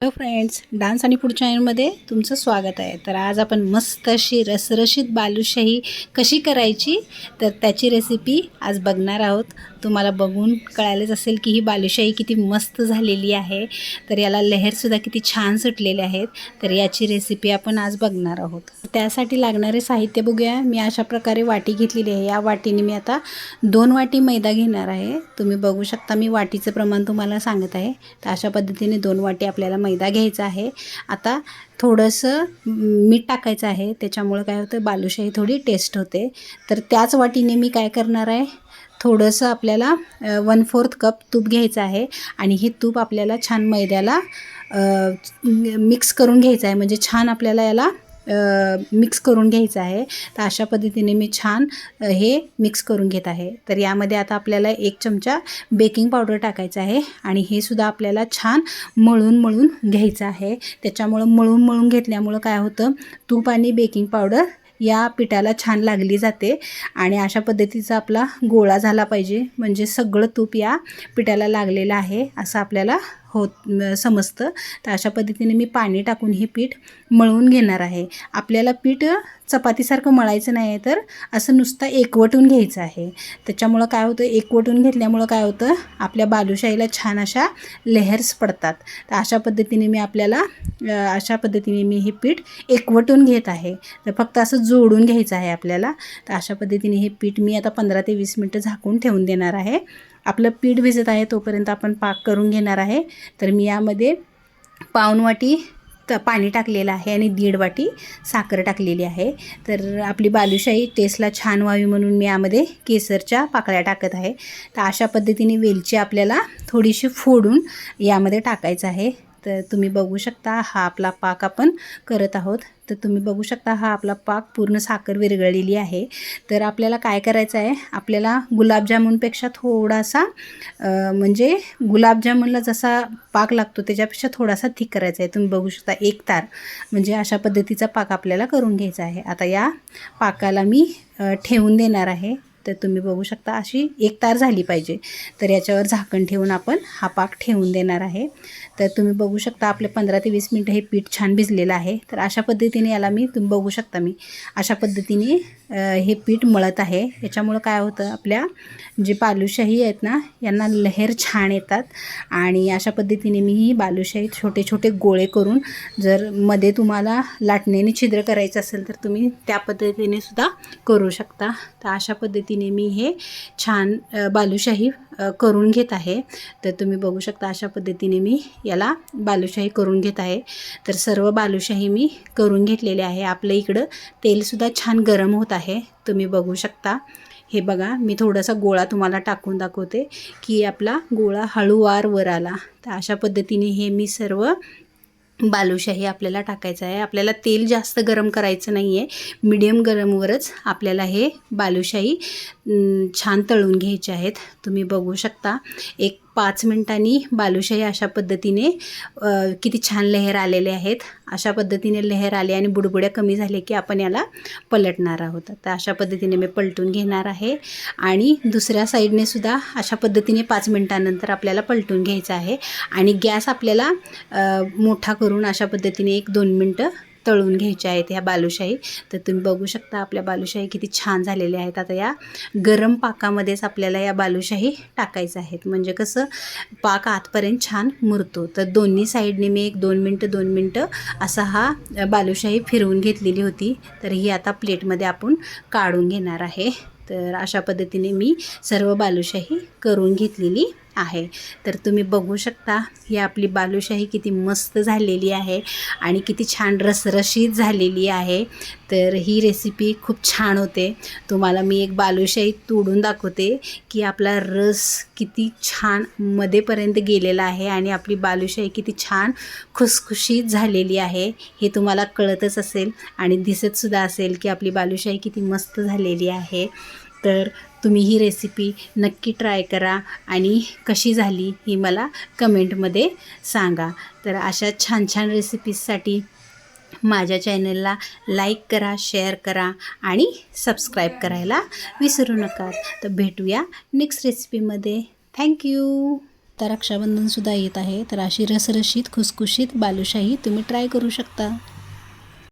Hello friends dance आणि food चॅनलमध्ये तुमचं स्वागत आहे. तर आज आपण मस्त अशी रसरशीत बालुशाही कशी करायची तर त्याची रेसिपी आज बघणार आहोत. तुम्हाला बघून कळायलाच असेल की ही बालुशाही किती मस्त झालेली आहे. तर याला लहेरसुद्धा किती छान सुटलेले आहेत. तर याची रेसिपी आपण आज बघणार आहोत. त्यासाठी लागणारे साहित्य बघूया. मी अशा प्रकारे वाटी घेतलेली आहे. या वाटीने मी आता दोन वाटी मैदा घेणार आहे. तुम्ही बघू शकता मी वाटीचं प्रमाण तुम्हाला सांगत आहे. तर अशा पद्धतीने दोन वाटी आपल्याला मैदा घ्यायचा आहे. आता थोडंसं मीठ टाकायचं आहे. त्याच्यामुळं काय होतं? बालुशाही थोडी टेस्ट होते. तर त्याच वाटीने मी काय करणार आहे? थोडंसं आपल्याला वन फोर्थ कप तूप घ्यायचं आहे. आणि हे तूप आपल्याला छान मैद्याला मिक्स करून घ्यायचं आहे. म्हणजे छान आपल्याला याला मिक्स करून घ्यायचं आहे. तर अशा पद्धतीने मी छान हे मिक्स करून घेत आहे. तर यामध्ये आता आपल्याला एक चमचा बेकिंग पावडर टाकायचं आहे आणि हे सुद्धा आपल्याला छान मळून मळून घ्यायचं आहे. त्याच्यामुळं मळून मळून घेतल्यामुळं काय होतं तूप आणि बेकिंग पावडर या पिठाला छान लागली जाते आणि अशा पद्धतीचा आपला गोळा झाला पाहिजे. म्हणजे सगळं तूप या पिठाला लागलेलं आहे असं आपल्याला होत समजतं. तर अशा पद्धतीने मी पाणी टाकून हे पीठ मळवून घेणार आहे. आपल्याला पीठ चपातीसारखं मळायचं नाही आहे तर असं नुसतं एकवटून घ्यायचं आहे. त्याच्यामुळं काय होतं एकवटून घेतल्यामुळं काय होतं आपल्या बालुशाहीला छान अशा लेहर्स पडतात. तर अशा पद्धतीने मी आपल्याला अशा पद्धतीने मी हे पीठ एकवटून घेत आहे. तर फक्त असं जोडून घ्यायचं आहे आपल्याला. तर अशा पद्धतीने हे पीठ मी आता पंधरा ते वीस मिनटं झाकून ठेवून देणार आहे. आपलं पीठ भिजत आहे तोपर्यंत आपण पाक करून घेणार आहे. तर मी यामध्ये पाऊन वाटी त पाणी टाकलेलं आहे आणि दीड वाटी साखर टाकलेली आहे. तर आपली बालुशाही टेस्टला छान व्हावी म्हणून मी यामध्ये केसरच्या पाकळ्या टाकत आहे. तर अशा पद्धतीने वेलची आपल्याला थोडीशी फोडून यामध्ये टाकायचं आहे. तर तुम्ही बघू शकता हा आपला पाक आपण करत आहोत. तर तुम्ही बघू शकता हा आपला पाक पूर्ण साखर विरघळलेली आहे. तर आपल्याला काय करायचं आहे? आपल्याला गुलाबजामुनपेक्षा थोडासा म्हणजे गुलाबजामुनला जसा पाक लागतो त्याच्यापेक्षा थोडासा थिक करायचा आहे. तुम्ही बघू शकता एक तार म्हणजे अशा पद्धतीचा पाक आपल्याला करून घ्यायचा आहे. आता या पाकाला मी ठेवून देणार आहे. तर तुम्ही बघू शकता अशी एक तार झाली पाहिजे. तर याच्यावर झाकण ठेवून आपण हा पाक ठेवून देणार आहे. तर तुम्ही बघू शकता आपले पंधरा ते वीस मिनटं हे पीठ छान भिजलेलं आहे. तर अशा पद्धतीने याला मी तुम्ही बघू शकता मी अशा पद्धतीने हे पीठ मळत आहे. याच्यामुळं काय होतं आपल्या जे बालुशाही आहेत ना यांना लहेर छान येतात. आणि अशा पद्धतीने मी ही बालुशाही छोटे छोटे गोळे करून जर मध्ये तुम्हाला लाटणीने छिद्र करायचं असेल तर तुम्ही त्या पद्धतीने सुद्धा करू शकता. तर अशा पद्धतीने मी हे छान बालुशाही करून घेत आहे. तर तुम्ही बघू शकता अशा पद्धतीने मी याला बालुशाही करून घेत आहे. तर सर्व बालुशाही मी करून घेतलेले आहे. आपलं इकडं तेलसुद्धा छान गरम होत आहे. तुम्ही बघू शकता. हे बघा मी थोडासा गोळा तुम्हाला टाकून दाखवते की आपला गोळा हळूवार वर आला. तर अशा पद्धतीने हे मी सर्व बालुशाही आपल्याला टाकायचं आहे. आपल्याला तेल जास्त गरम करायचं नाही आहे मिडियम गरमवरच आपल्याला हे बालुशाही छान तळून घ्यायचे आहेत. तुम्ही बघू शकता. एक पाच मिनटांनी बालुशाही अशा पद्धतीने किती छान लहर आलेले आहेत. अशा पद्धतीने लहर आले आणि बुडबुड्या कमी झाले की आपण याला पलटणार आहोत. तर अशा पद्धतीने मी पलटून घेणार आहे. आणि दुसऱ्या साईडने सुद्धा अशा पद्धतीने पाच मिनटानंतर आपल्याला पलटून घ्यायचं आहे. आणि गॅस आपल्याला मोठा करून अशा पद्धतीने एक दोन मिनटं तळून घ्यायच्या आहेत ह्या बालुशाही. तर तुम्ही बघू शकता आपल्या बालुशाही किती छान झालेल्या आहेत. आता या गरम पाकामध्येच आपल्याला या बालुशाही टाकायचं आहेत. म्हणजे कसं पाक आतपर्यंत छान मुरतो. तर दोन्ही साईडने मी एक दोन मिनटं दोन मिनटं असा हा बालुशाही फिरवून घेतलेली होती. तर ही आता प्लेटमध्ये आपण काढून घेणार आहे. तर अशा पद्धतीने मी सर्व बालुशाही करून घेतलेली आहे. तर तुम्ही बघू शकता ही आपली बालुशाही किती मस्त झालेली आहे आणि किती छान रसरशीत झालेली आहे. तर ही रेसिपी खूप छान होते. तुम्हाला मी एक बालुशाही तोडून दाखवते की आपला रस किती छान मध्येपर्यंत गेलेला आहे आणि आपली बालुशाही किती छान खुसखुशीत झालेली आहे. हे तुम्हाला कळतच असेल आणि दिसतसुद्धा असेल की आपली बालुशाही किती मस्त झालेली आहे. तर तुम्ही ही रेसिपी नक्की ट्राय करा आणि कशी झाली ही मला कमेंटमध्ये सांगा. तर अशा छान छान रेसिपीजसाठी माझ्या चॅनलला लाईक करा शेअर करा आणि सबस्क्राईब करायला विसरू नका. तर भेटूया नेक्स्ट रेसिपीमध्ये थँक्यू तर रक्षाबंधनसुद्धा येत आहे. तर अशी रसरशीत खुसखुशीत बालुशाही तुम्ही ट्राय करू शकता.